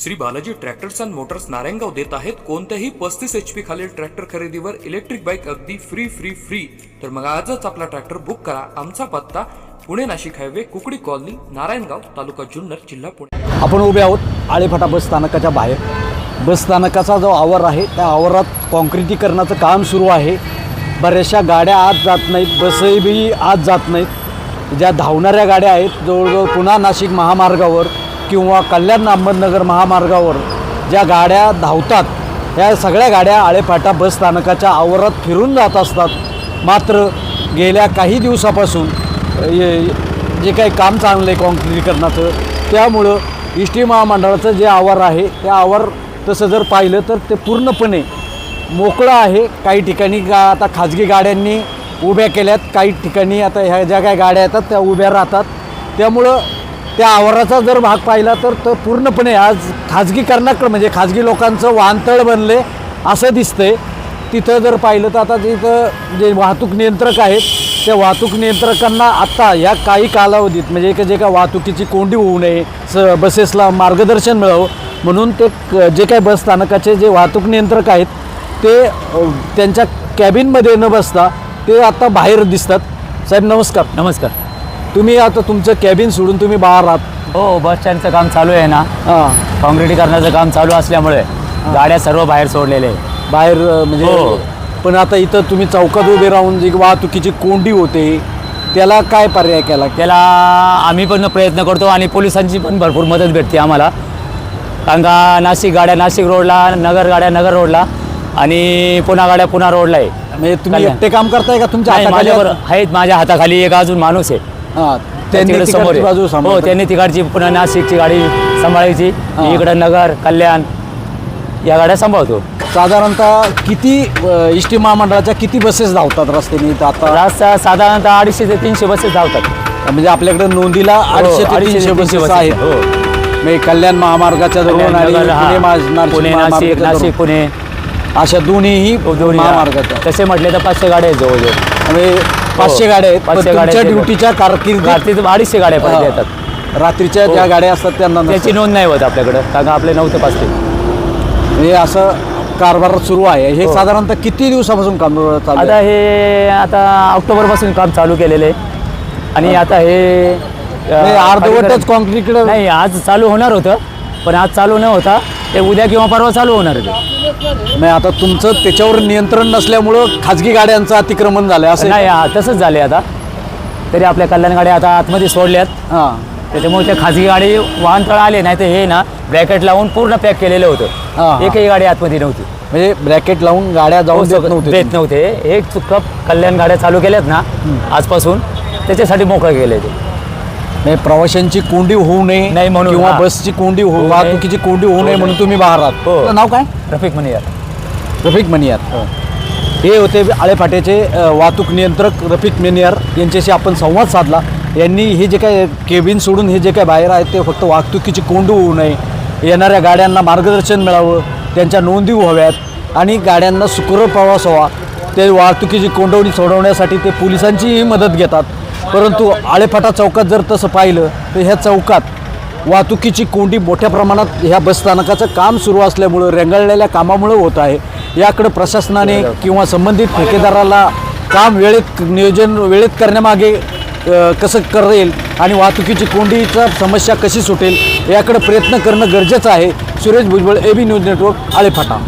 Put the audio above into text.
Shri Balaji tractors and motors Narayangaon देत आहेत कोणत्याही पस्तीस एच पी खालील ट्रॅक्टर खरेदीवर इलेक्ट्रिक बाईक अगदी फ्री फ्री फ्री तर मग आजच आपला ट्रॅक्टर बुक करा. आमचा पत्ता पुणे नाशिक हायवे कुकडी कॉलनी नारायणगाव तालुका जुन्नर जिल्हा पुणे. आपण उभे आहोत आळेफाटा बस स्थानकाच्या बाहेर. बस स्थानकाचा जो आवर आहे त्या आवारात कॉन्क्रिटीकरणाचं काम सुरू आहे. बऱ्याचशा गाड्या आत जात नाहीत बसही बी आत जात नाहीत. ज्या धावणाऱ्या गाड्या आहेत जवळजवळ पुन्हा नाशिक महामार्गावर किंवा कल्याण अहमदनगर महामार्गावर ज्या गाड्या धावतात त्या सगळ्या गाड्या आळेफाटा बस स्थानकाच्या आवारात फिरून जात असतात. मात्र गेल्या काही दिवसापासून ये- जे काही काम चांगलं आहे कॉन्क्रिटीकरणाचं त्यामुळं एस टी महामंडळाचं जे आवार आहे त्या आवार तसं जर पाहिलं तर ते पूर्णपणे मोकळं आहे. काही ठिकाणी गा आता खाजगी गाड्यांनी उभ्या केल्यात काही ठिकाणी आता ह्या ज्या काही गाड्या येतात त्या उभ्या राहतात. त्यामुळं त्या आवाराचा जर भाग पाहिला तर तो पूर्णपणे आज खाजगीकरणाकडं म्हणजे खाजगी लोकांचं वाहनतळ बनले असं दिसतंय. तिथं जर पाहिलं तर आता तिथं जे वाहतूक नियंत्रक आहेत त्या वाहतूक नियंत्रकांना आत्ता या काही कालावधीत म्हणजे एक जे काय वाहतुकीची कोंडी होऊ नये स बसेसला मार्गदर्शन मिळावं म्हणून ते क- जे काही बस स्थानकाचे जे वाहतूक नियंत्रक आहेत ते त्यांच्या कॅबिनमध्ये न बसता ते आता बाहेर दिसतात. साहेब नमस्कार. नमस्कार. तुम्ही आता तुमचं कॅबिन सोडून तुम्ही बाहेर आहात हो बस स्टँडचं काम चालू आहे ना. हां. काँक्रिटीकरणाचं काम चालू असल्यामुळे गाड्या सर्व बाहेर सोडलेले आहे. बाहेर अ, म्हणजे हो. पण आता इथं तुम्ही चौकात उभे राहून जी वाहतुकीची कोंडी होते त्याला काय पर्याय केला? त्याला आम्ही पण प्रयत्न करतो आणि पोलिसांची पण भरपूर मदत भेटते आम्हाला. कारण का नाशिक गाड्या नाशिक रोडला नगर गाड्या नगर रोडला आणि पुणा गाड्या पुणा रोडला आहे. म्हणजे तुम्ही कल्याण. एकटे काम करताय का तुमच्या नाही, हाताखाली आहेत माझ्या हाताखाली एक अजून माणूस आहे. हां त्यांनी तिकडे समोर तिकडची आहे. बाजू हो सांभाळतात. त्यांनी तिकडची पुन्हा नाशिकची गाडी सांभाळायची हा. इकडं नगर कल्याण या गाड्या सांभाळतो साधारणतः किती एस टी महामंडळाच्या किती बसेस धावतात रस्त्याने इथं आता रास्ता साधारणतः अडीचशे ते तीनशे बसेस धावतात म्हणजे आपल्याकडे नोंदीला अडीचशे ते अडीचशे ते तीनशे तीनशे बसेस बसेस आहेत हो. म्हणजे कल्याण महामार्गाच्या जवळून आणि नगर, हा. पुणे नाशिक नाशिक महामार्गाच्या. पुणे अशा दोन्हीही दोन्ही महामार्गाच्या तसे म्हटले तर पाचशे गाड्या आहेत जवळजवळ म्हणजे पाचशे गाड्या आहेत पाचशे गाड्या. ड्युटीच्या कारकिर्दीत रात्री अडीचशे गाड्या हा. येतात रात्रीच्या हो. ज्या गाड्या असतात त्यांना. त्याची नोंद नाही होत आपल्याकडं कारण का आपले नऊ ते पाच ते म्हणजे असं कारभार सुरू आहे हे हो. साधारणतः किती दिवसापासून काम चालू आता आहे हे आता ऑक्टोबरपासून काम चालू केलेलं आहे आणि आता हे अ, म्हणजे अर्धवटच कॉन्क्रीट नाही आज चालू होणार होतं पण आज चालू न होता ते उद्या किंवा परवा चालू होणार आहे नाही आता तुमचं त्याच्यावर नियंत्रण नसल्यामुळं खाजगी गाड्यांचं अतिक्रमण झालं असं नाही हा, तसंच झाले आता. तरी आपल्या कल्याण गाड्या आता आतमध्ये सोडल्यात. हां. त्याच्यामुळे ते खाजगी गाडी वाहनतळ आले नाही तर हे ना ब्रॅकेट लावून पूर्ण पॅक केलेलं हा, होतं. हा. एकही गाडी आतमध्ये नव्हती. म्हणजे ब्रॅकेट लावून गाड्या जाऊन देत नव्हते देत नव्हते. एक कप कल्याण गाड्या चालू केल्यात ना आजपासून त्याच्यासाठी मोकळं केलं ते. म्हणजे प्रवाशांची कोंडी होऊ नये नाही म्हणून, किंवा हा. बसची कोंडी होऊ होऊ नये. वाहतुकीची कोंडी होऊ नये म्हणून. तुम्ही बाहेर आहात हो. नाव काय? रफिक म्हणे यार रफिक मनियार. हे. होते आळेफाट्याचे अ, वाहतूक नियंत्रक रफिक मेनियार. यांच्याशी आपण संवाद साधला. यांनी हे जे काय केबिन सोडून हे जे काय बाहेर आहेत ते फक्त वाहतुकीची कोंडी होऊ नये. येणाऱ्या गाड्यांना मार्गदर्शन मिळावं. त्यांच्या नोंदी व्हाव्यात. आणि गाड्यांना सुखरूप प्रवास व्हावा. ते वाहतुकीची कोंडवणी सोडवण्यासाठी ते पोलिसांचीही मदत घेतात. परंतु आळेफाटा चौकात जर तसं पाहिलं तर ह्या चौकात वाहतुकीची कोंडी मोठ्या प्रमाणात ह्या बसस्थानकाचं काम सुरू असल्यामुळं रेंगाळलेल्या कामामुळं होत आहे. याकडं प्रशासनाने किंवा संबंधित ठेकेदाराला काम वेळेत नियोजन वेळेत करण्यामागे कसं करेल आणि वाहतुकीची कोंडीचा समस्या कशी सुटेल याकडे प्रयत्न करणं गरजेचं आहे. Suresh Bhujbal A B news network Alephata.